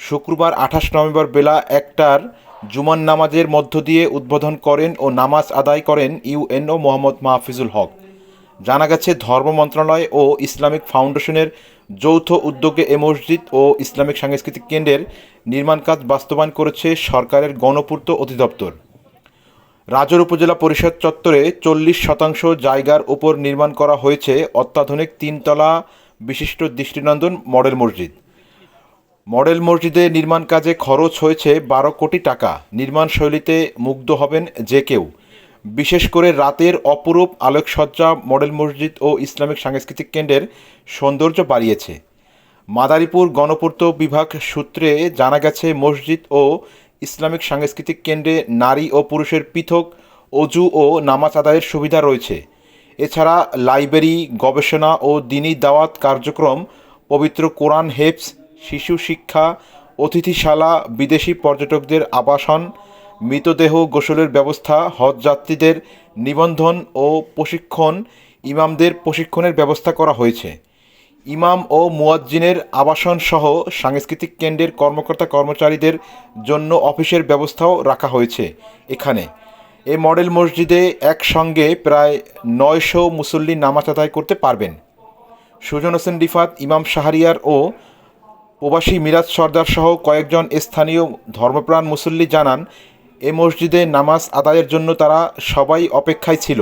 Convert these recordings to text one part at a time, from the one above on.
শুক্রবার আঠাশ নভেম্বর বেলা একটার জুমান নামাজের মধ্য দিয়ে উদ্বোধন করেন ও নামাজ আদায় করেন ইউএনও মোহাম্মদ মাহফিজুল হক। জানা গেছে, ধর্ম মন্ত্রণালয় ও ইসলামিক ফাউন্ডেশনের যৌথ উদ্যোগে এ মসজিদ ও ইসলামিক সাংস্কৃতিক কেন্দ্রের নির্মাণ কাজ বাস্তবায়ন করেছে সরকারের গণপূর্ত অধিদপ্তর। রাজর উপজেলা পরিষদ চত্বরে চল্লিশ শতাংশ জায়গার উপর নির্মাণ করা হয়েছে অত্যাধুনিক তিনতলা বিশিষ্ট দৃষ্টিনন্দন মডেল মসজিদ। মডেল মসজিদে নির্মাণ কাজে খরচ হয়েছে বারো কোটি টাকা। নির্মাণ শৈলীতে মুগ্ধ হবেন যে কেউ। বিশেষ করে রাতের অপরূপ আলোকসজ্জা মডেল মসজিদ ও ইসলামিক সাংস্কৃতিক কেন্দ্রের সৌন্দর্য বাড়িয়েছে। মাদারীপুর গণপূর্ত বিভাগ সূত্রে জানা গেছে, মসজিদ ও ইসলামিক সাংস্কৃতিক কেন্দ্রে নারী ও পুরুষের পৃথক অজু ও নামাজ আদায়ের সুবিধা রয়েছে। এছাড়া লাইব্রেরি, গবেষণা ও দিনী দাওয়াত কার্যক্রম, পবিত্র কোরআন হেফস শিশু শিক্ষা, অতিথিশালা, বিদেশি পর্যটকদের আবাসন, মৃতদেহ গোসলের ব্যবস্থা, হজ যাত্রীদের নিবন্ধন ও প্রশিক্ষণ, ইমামদের প্রশিক্ষণের ব্যবস্থা করা হয়েছে। ইমাম ও মুয়াজ্জিনের আবাসন সহ সাংস্কৃতিক কেন্দ্রের কর্মকর্তা কর্মচারীদের জন্য অফিসের ব্যবস্থাও রাখা হয়েছে এখানে। এ মডেল মসজিদে একসঙ্গে প্রায় নয়শো মুসল্লি নামাজ আদায় করতে পারবেন। সুজন হোসেন রিফাত, ইমাম শাহরিয়ার ও প্রবাসী মিরাজ সর্দার সহ কয়েকজন স্থানীয় ধর্মপ্রাণ মুসল্লি জানান, এ মসজিদে নামাজ আদায়ের জন্য তারা সবাই অপেক্ষায় ছিল।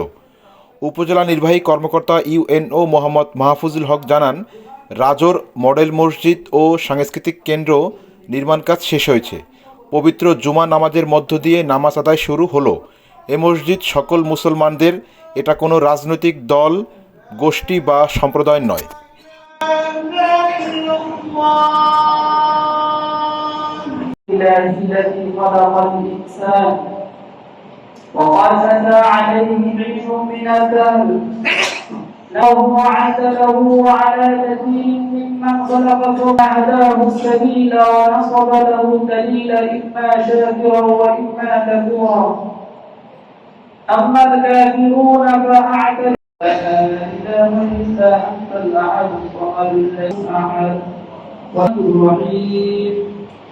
উপজেলা নির্বাহী কর্মকর্তা ইউএনও মোহাম্মদ মাহফুজুল হক জানান, রাজর মডেল মসজিদ ও সাংস্কৃতিক কেন্দ্র নির্মাণ কাজ শেষ হয়েছে। পবিত্র জুমা নামাজের মধ্য দিয়ে নামাজ আদায় শুরু হলো। এ মসজিদ সকল মুসলমানদের, এটা কোনো রাজনৈতিক দল, গোষ্ঠী বা সম্প্রদায় নয়। الله الذي خلق الإنسان وقسم عليه عيش من الدهر. له عدله على كثير ممن خلق ثم هداه السبيل ونصب له دليلا إما شاكرا وإما كفورا. أما الكافرون فأعتدوا. لا إله إلا أنت الأحد الصمد الذي أحد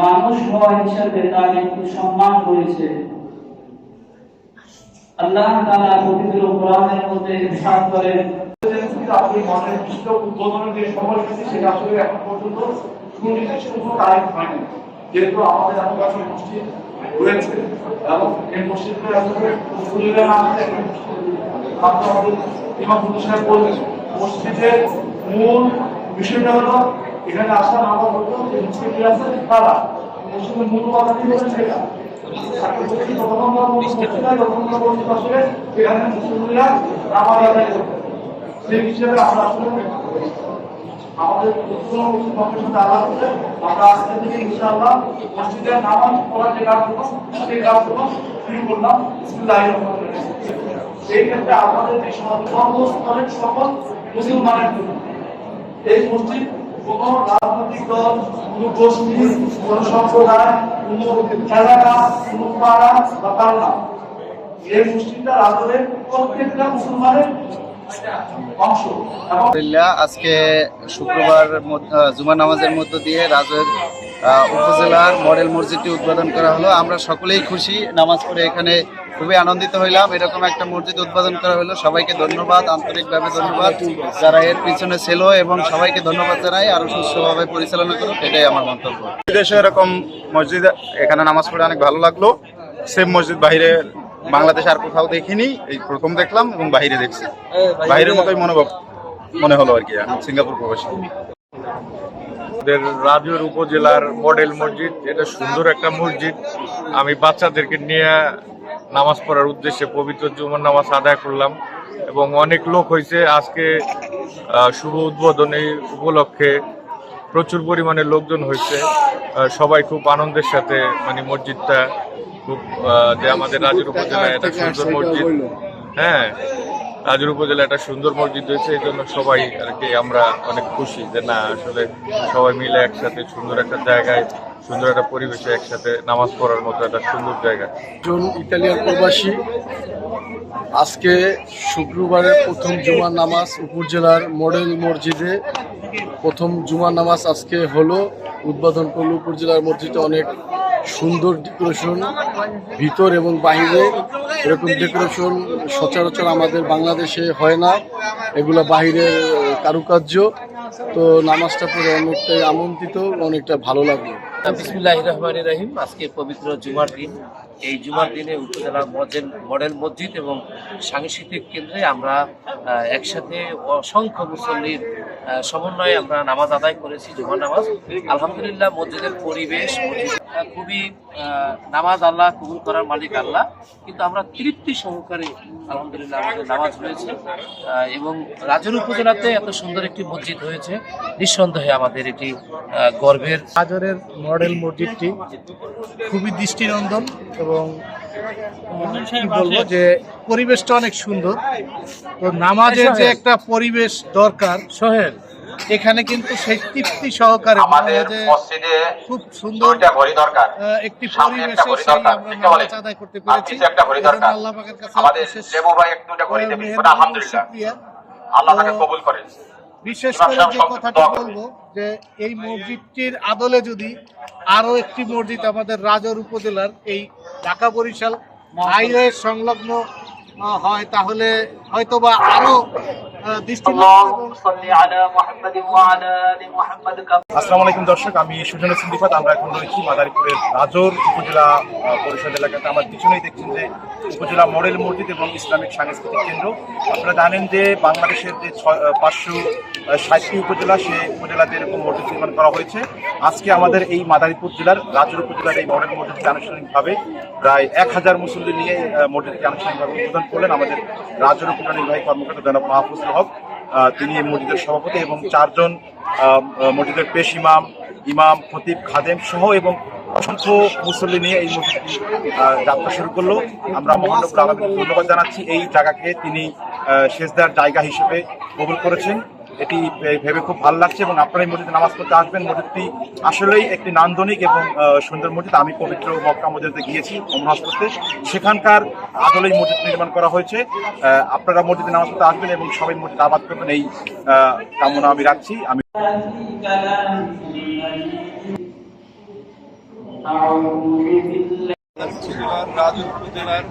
মানুষ হওয়া হিসাবে তার একটু সম্মান করেছে আল্লাহ তাআলা পবিত্র কোরআনের মধ্যে ইরশাদ করেন। আপনি মনের দৃষ্ট উদ্বোধনের যে সময়সূচি, সেটা আসলে এখন পর্যন্ত সুনির্দিষ্ট কোনো তারিখ হয়নি। যেহেতু আমাদের আশেপাশে মসজিদ রয়েছে, এবং এই মসজিদে আসলে মুসলিমরা না আসলে এই মসজিদ আপনি আমাদের ইমাম সাহেব বললেন, মসজিদের মূল বিষয়টা হলো এখানে আসা নামাজ হতো যে মুসলিমরা আছে? তারা মসজিদের মূল কথাটি হলো সেটা আমরা আমরা সেই আমরা আসলে আমাদের আমরা আজকে সেই। এই ক্ষেত্রে আমাদের সকল মুসলমানের জন্য এই মসজিদ কোন রাজনৈতিক দল, কোন গোষ্ঠী, কোন সম্প্রদায় এলাকা কোন পাড়া বা পাল্লা এই মসজিদটা রাজনের প্রত্যেকটা মুসলমানের আজকে শুক্রবার জুমা নামাজের মধ্য দিয়ে রাজের উপজেলার মডেল মসজিদটি উদ্বোধন করা হলো। আমরা সকলেই খুশি নামাজ পড়ে এখানে খুবই আনন্দিত হইলাম। এরকম একটা মসজিদ উদ্বোধন করা হলো। সবাইকে ধন্যবাদ আন্তরিকভাবে ধন্যবাদ। যারা এর পিছনে ছিল এবং সবাইকে ধন্যবাদ জানাই আরও সুস্থভাবে পরিচালনা করুক এটাই আমার মন্তব্য। দেশে এরকম মসজিদ এখানে নামাজ পড়ে অনেক ভালো লাগল। সেম মসজিদ বাইরে বাংলাদেশে আর কোথাও দেখিনি। এই প্রথম দেখলাম এবং বাইরে দেখছি। বাইরের মতোই মনোভাব মনে হলো আর কি সিঙ্গাপুর প্রবাসী। আমাদের রাজুর উপজেলার মডেল মসজিদ এটা সুন্দর একটা মসজিদ। আমি বাচ্চাদেরকে নিয়ে নামাজ পড়ার উদ্দেশ্যে পবিত্র জুমার নামাজ আদায় করলাম এবং অনেক লোক হয়েছে আজকে শুভ উদ্বোধনী উপলক্ষে প্রচুর পরিমাণে লোকজন হয়েছে। সবাই খুব আনন্দের সাথে মানে মসজিদটা খুব যে আমাদের রাজুর উপজেলায় একটা সুন্দর মসজিদ। হ্যাঁ রাজুর উপজেলা একটা সুন্দর মসজিদ হয়েছে, এই জন্য সবাই আর কি আমরা অনেক খুশি যে না, আসলে সবাই মিলে একসাথে সুন্দর একটা জায়গায় সুন্দর একটা পরিবেশে একসাথে নামাজ পড়ার মতো একটা সুন্দর জায়গা। একজন ইতালিয়ান প্রবাসী, আজকে শুক্রবারের প্রথম জুমার নামাজ উপজেলার মডেল মসজিদে প্রথম জুমার নামাজ আজকে হলো, উদ্বোধন করল উপজেলার মসজিদে অনেক সুন্দর ডেকোরেশন ভিতর এবং বাহিরে এরকম ডেকোরেশন সচরাচর আমাদের বাংলাদেশে হয় না, এগুলো বাহিরের কারুকার্য। তো নামাজটা পড়ে অনেকটাই আমন্ত্রিত, অনেকটা ভালো লাগল। বিসমুল্লাহ রহমান রহিম। আজকে পবিত্র জুমার দিন। এই জুমার দিনে উপজেলা মডেল মডেল মসজিদ এবং সাংস্কৃতিক কেন্দ্রে আমরা একসাথে অসংখ্য মুসল্লির সমন্বয়ে আমরা নামাজ আদায় করেছি, জুমার নামাজ। আলহামদুলিল্লাহ, মসজিদের পরিবেশ মসজিদ খুবই নামাজ আল্লাহ কবুল করার মালিক আল্লাহ। কিন্তু আমরা তৃপ্তি সহকারে আলহামদুলিল্লাহ আমাদের নামাজ হয়েছে এবং রাজুর উপজেলাতে এত সুন্দর একটি মসজিদ হয়েছে। নিঃসন্দেহে আমাদের এটি গর্বের হাজারের মডেল মসজিদটি খুবই দৃষ্টিনন্দন এবং বলব যে পরিবেশটা অনেক সুন্দর। তো নামাজের যে একটা পরিবেশ দরকার সোহেল এখানে কিন্তু সেই তৃপ্তি সহকারে যে খুব সুন্দর আহ, একটি পরিবেশে সেই আমরা নামাজ আদায় করতে পেরেছি। এজন্য আল্লাহ পাকের কাছে অশেষ, আহ, মেহেরবানি, শুকরিয়া। তো বিশেষ করে যে কথাটি বলব যে এই মসজিদটির আদলে যদি আরও একটি মসজিদ আমাদের রাজর উপজেলার এই ঢাকা বরিশাল হাইওয়ে সংলগ্ন হয় তাহলে হয়তোবা আরও দর্শক আমি সুজন হোসেন আমরা এখন রয়েছি মাদারীপুরের রাজোর উপজেলা পরিষদ এলাকাতে। আমার পিছনেই দেখছেন যে উপজেলা মডেল মসজিদ এবং ইসলামিক সাংস্কৃতিক কেন্দ্র। আপনারা জানেন যে বাংলাদেশের যে পাঁচশো ষাটটি উপজেলা সে উপজেলাতে এরকম মসজিদ নির্মাণ করা হয়েছে। আজকে আমাদের এই মাদারীপুর জেলার রাজোর উপজেলার এই মডেল মসজিদটি আনুষ্ঠানিকভাবে প্রায় এক হাজার মুসল্লি নিয়ে মসজিদটি আনুষ্ঠানিকভাবে উদ্বোধন করলেন আমাদের রাজোর উপজেলা নির্বাহী কর্মকর্তা জনাব মাহফুজ মাহফুজুল হক তিনি মসজিদের সভাপতি এবং চারজন মসজিদের পেশ ইমাম ইমাম, খতিব, খাদেম সহ এবং অসংখ্য মুসল্লি নিয়ে এই মসজিদটি যাত্রা শুরু করল। আমরা মহানবুল আলমকে ধন্যবাদ জানাচ্ছি। এই জায়গাকে তিনি সেজদার জায়গা হিসেবে কবুল করেছেন। এটি ভেবে খুব ভালো লাগছে এবং আপনারা এই মসজিদে নামাজ পড়তে আসবেন। মসজিদটি আসলেই একটি নান্দনিক এবং সুন্দর মসজিদ। আমি পবিত্র মক্কা মসজিদে গিয়েছি অমরাজ করতে সেখানকার আদলেই মসজিদ নির্মাণ করা হয়েছে। আপনারা মসজিদে নামাজ পড়তে আসবেন এবং সবাই মসজিদ আবাদ করবেন। এই কামনা আমি রাখছি। আমি উপজেলার